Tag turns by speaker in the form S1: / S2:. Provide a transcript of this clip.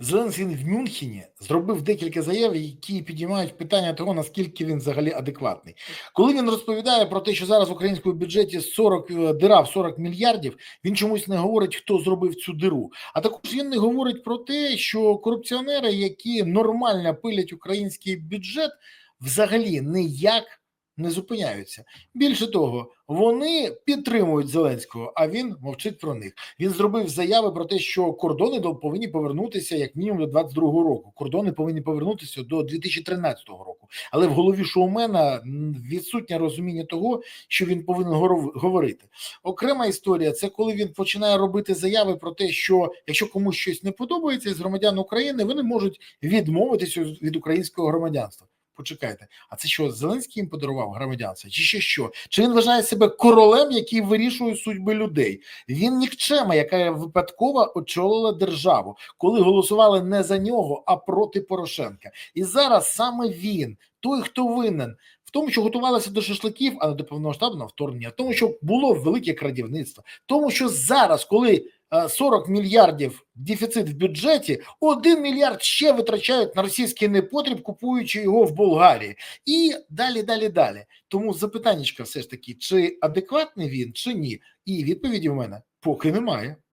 S1: Зеленський в Мюнхені зробив декілька заяв, які підіймають питання того, наскільки він взагалі адекватний. Коли він розповідає про те, що зараз в українському бюджеті 40 е, дира в 40 мільярдів, він чомусь не говорить, хто зробив цю диру. А також він не говорить про те, що корупціонери, які нормально пилять український бюджет, взагалі ніяк не зупиняються. Більше того, вони підтримують Зеленського, а він мовчить про них. Він зробив заяви про те, що кордони до- повинні повернутися як мінімум до 22-го року. Кордони повинні повернутися до 2013 року. Але в голові шоумена відсутнє розуміння того, що він повинен говорити. Окрема історія це коли він починає робити заяви про те, що якщо комусь щось не подобається з громадян України, вони можуть відмовитися від українського громадянства. Почекайте, а це що Зеленський їм подарував громадянство? Чи ще що? Чи він вважає себе королем, який вирішує судьби людей? Він нікчема, яка випадково очолила державу, коли голосували не за нього, а проти Порошенка. І зараз саме він, той, хто винен. Тому, що готувалися до шашликів, а не до повномасштабного вторгнення, тому, що було велике крадівництво, тому, що зараз, коли 40 мільярдів дефіцит в бюджеті, 1 мільярд ще витрачають на російський непотріб, купуючи його в Болгарії, і далі, далі, далі. Тому запитаннячка все ж таки, чи адекватний він, чи ні? І відповіді в мене поки немає.